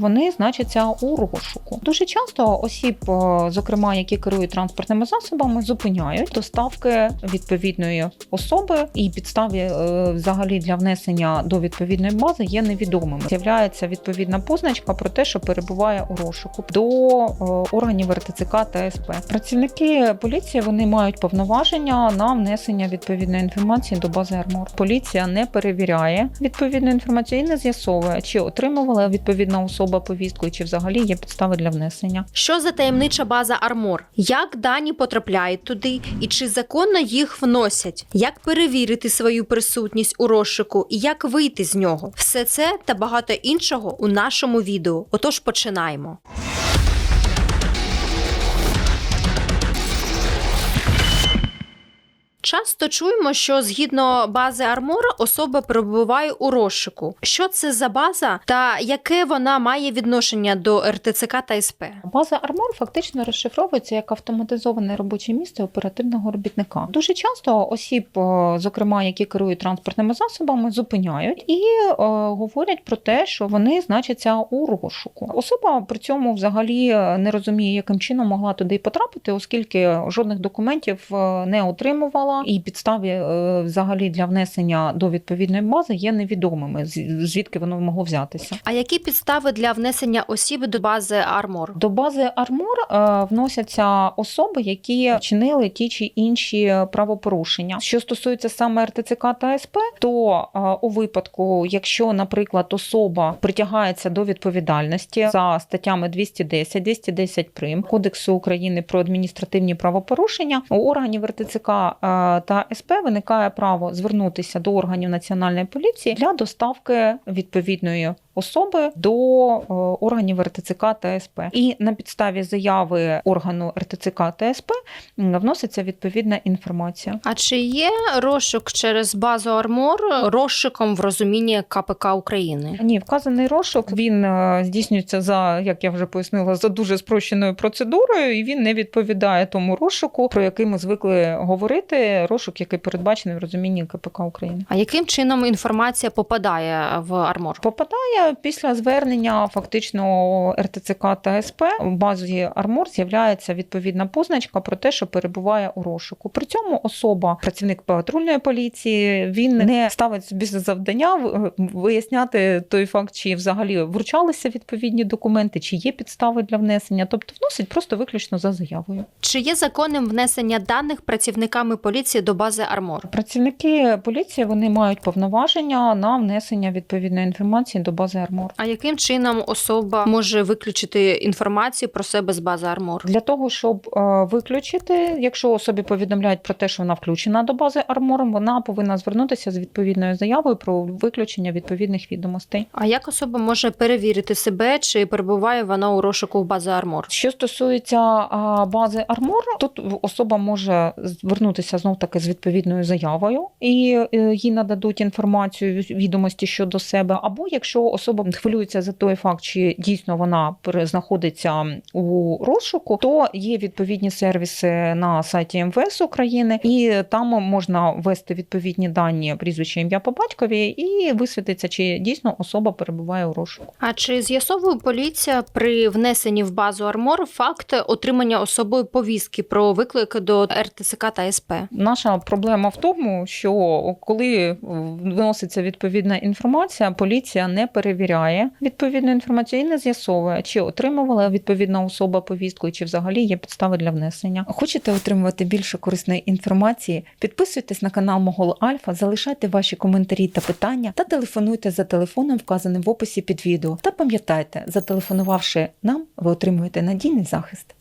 Вони значаться у розшуку. Дуже часто осіб, е, зокрема, які керують транспортними засобами, зупиняють доставки відповідної особи, і підставі е, взагалі для внесення до відповідної бази є невідомими. З'являється відповідна позначка про те, що перебуває у розшуку до е, органів РТЦК та СП. Працівники поліції вони мають повноваження на внесення відповідної інформації до бази Армор. Поліція не перевіряє відповідну інформацію і не з'ясовує, чи отримувала відповідна особа повістку, і чи взагалі є підстави для внесення. Що за таємнича база Армор? Як дані потрапляють туди і чи законно їх вносять? Як перевірити свою присутність у розшику і як вийти з нього? Все це та багато іншого у нашому відео. Отож починаємо. Часто чуємо, що згідно бази Армора особа перебуває у розшуку. Що це за база та яке вона має відношення до РТЦК та СП? База Армор фактично розшифровується як автоматизоване робоче місце оперативного робітника. Дуже часто осіб, е, зокрема, які керують транспортними засобами, зупиняють і е, говорять про те, що вони значаться у розшуку. Особа при цьому взагалі не розуміє, яким чином могла туди потрапити, оскільки жодних документів е, не отримувала, і підставі е, взагалі для внесення до відповідної бази є невідомими, звідки воно могло взятися. А які підстави для внесення осіб до бази Армор? До бази Армор е, вносяться особи, які чинили ті чи інші правопорушення. Що стосується саме РТЦК та СП, то е, у випадку, якщо, наприклад, особа притягається до відповідальності за статтями 210, 210 прим Кодексу України про адміністративні правопорушення, у органів РТЦК та СП виникає право звернутися до органів національної поліції для доставки відповідної особи до е, органів РТЦК та СП. І на підставі заяви органу РТЦК та СП вноситься відповідна інформація. А чи є розшук через базу Армор розшуком в розумінні КПК України? Ні, вказаний розшук він е, здійснюється за, як я вже пояснила, за дуже спрощеною процедурою, і він не відповідає тому розшуку, про який ми звикли говорити. Розшук, який передбачений в розумінні КПК України. А яким чином інформація попадає в Армор? Попадає після звернення фактично РТЦК та СП в базі Армор з'являється відповідна позначка про те, що перебуває у розшуку. При цьому особа, працівник патрульної поліції, він не ставить собі за завдання виясняти той факт, чи взагалі вручалися відповідні документи, чи є підстави для внесення, тобто вносить просто виключно за заявою. Чи є законним внесення даних працівниками поліції до бази Армор? Працівники поліції вони мають повноваження на внесення відповідної інформації до бази Армор. А яким чином особа може виключити інформацію про себе з бази Армор? Для того, щоб е, виключити, якщо особі повідомляють про те, що вона включена до бази Армором, вона повинна звернутися з відповідною заявою про виключення відповідних відомостей. А як особа може перевірити себе, чи перебуває вона у розшуку в базі Армор? Що стосується бази Армор, тут особа може звернутися знов таки з відповідною заявою, і е, їй нададуть інформацію відомості щодо себе. Або якщо особа хвилюється за той факт, чи дійсно вона пере- знаходиться у розшуку, то є відповідні сервіси на сайті МВС України, і там можна ввести відповідні дані прізвище ім'я по батькові, і висвітиться, чи дійсно особа перебуває у розшуку. А чи з'ясовує поліція при внесенні в базу Армор факт отримання особою повістки про виклик до РТСК та СП? Наша проблема в тому, що коли вноситься відповідна інформація, поліція не перевіряє відповідну інформацію і не з'ясовує, чи отримувала відповідна особа повістку, чи взагалі є підстави для внесення. Хочете отримувати більше корисної інформації? Підписуйтесь на канал Могол Альфа, залишайте ваші коментарі та питання та телефонуйте за телефоном, вказаним в описі під відео. Та пам'ятайте, зателефонувавши нам, ви отримуєте надійний захист.